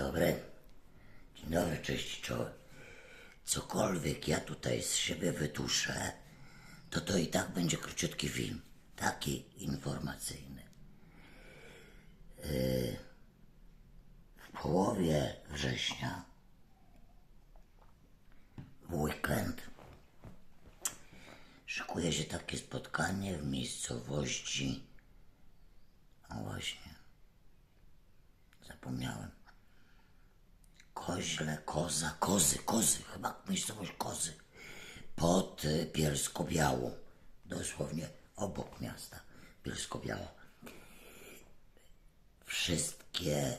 dobry. Dzień dobry, cześć czołem. Cokolwiek ja tutaj z siebie wytuszę, to to i tak będzie króciutki film. Taki informacyjny. Yy, w połowie września, w weekend, szykuje się takie spotkanie w miejscowości. A właśnie, zapomniałem. Koźle, koza, kozy, kozy, chyba miejscowość kozy. Pod y, Bielsko-Białą. Dosłownie obok miasta Bielsko-Biała. Wszystkie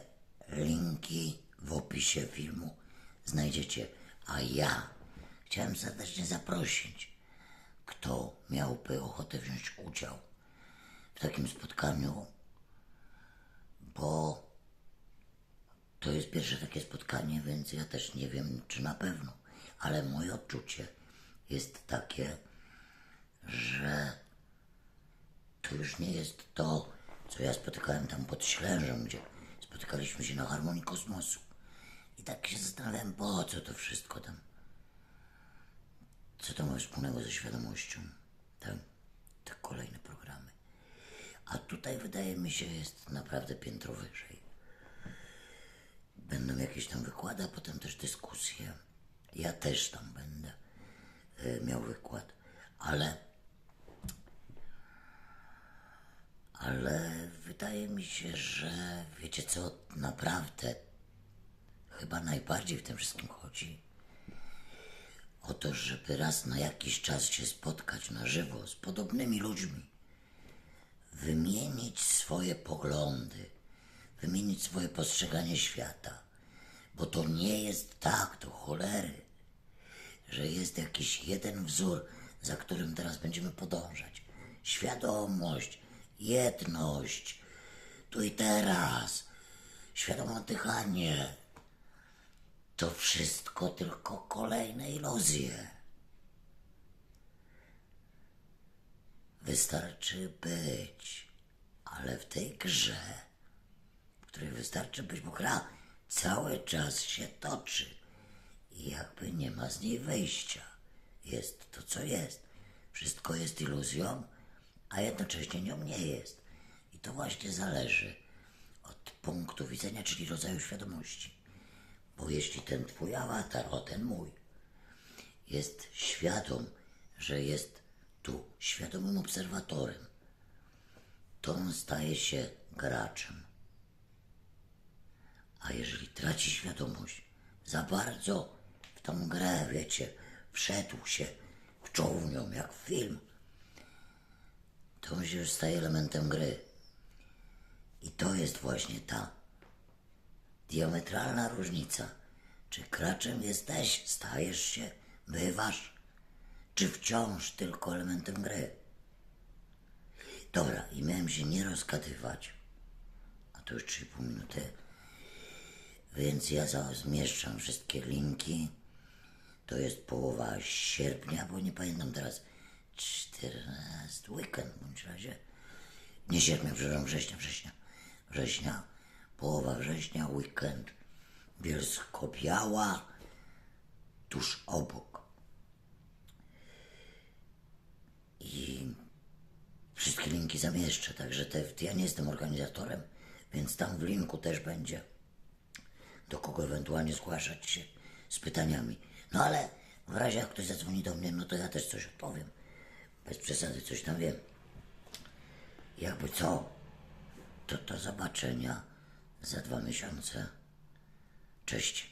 linki w opisie filmu znajdziecie. A ja chciałem serdecznie zaprosić, kto miałby ochotę wziąć udział w takim spotkaniu, bo to jest pierwsze takie spotkanie, więc ja też nie wiem, czy na pewno, ale moje odczucie jest takie, że to już nie jest to, co ja spotykałem tam pod Ślężem, gdzie spotykaliśmy się na harmonii kosmosu. I tak się zastanawiałem, po co to wszystko tam. Co to ma wspólnego ze świadomością? Tak, te kolejne programy. A tutaj wydaje mi się jest naprawdę piętro wyżej. Jakieś tam wykłady, a potem też dyskusje. Ja też tam będę y, miał wykład, ale. Ale wydaje mi się, że wiecie co, naprawdę chyba najbardziej w tym wszystkim chodzi o to, żeby raz na jakiś czas się spotkać na żywo z podobnymi ludźmi, wymienić swoje poglądy, wymienić swoje postrzeganie świata. Jest tak do cholery, że jest jakiś jeden wzór, za którym teraz będziemy podążać. Świadomość, jedność, tu i teraz, świadome oddychanie. To wszystko tylko kolejne iluzje. Wystarczy być, ale w tej grze w której wystarczy być, bo gra cały czas się toczy i jakby nie ma z niej wyjścia. Jest to, co jest. Wszystko jest iluzją, a jednocześnie nią nie jest. I to właśnie zależy od punktu widzenia, czyli rodzaju świadomości. Bo jeśli ten twój awatar, o ten mój, jest świadom, że jest tu świadomym obserwatorem, to on staje się graczem. Traci świadomość za bardzo w tą grę, wiecie, wszedł się w nią jak w film, to on się już staje elementem gry. I to jest właśnie ta diametralna różnica. Czy graczem jesteś, stajesz się, bywasz, czy wciąż tylko elementem gry. Dobra, i miałem się nie rozgadywać, a to już 3,5 minuty. Więc ja za- zmieszczam wszystkie linki. To jest połowa sierpnia, bo nie pamiętam teraz. 14 weekend w bądź razie. Nie sierpnia, przepraszam, września, września. Września, połowa września, weekend. Bielsko-Biała, tuż obok. I wszystkie linki zamieszczę, także te, ja nie jestem organizatorem, więc tam w linku też będzie do kogo ewentualnie zgłaszać się z pytaniami. No ale w razie jak ktoś zadzwoni do mnie, no to ja też coś odpowiem. Bez przesady coś tam wiem. Jakby co, to do zobaczenia za dwa miesiące. Cześć.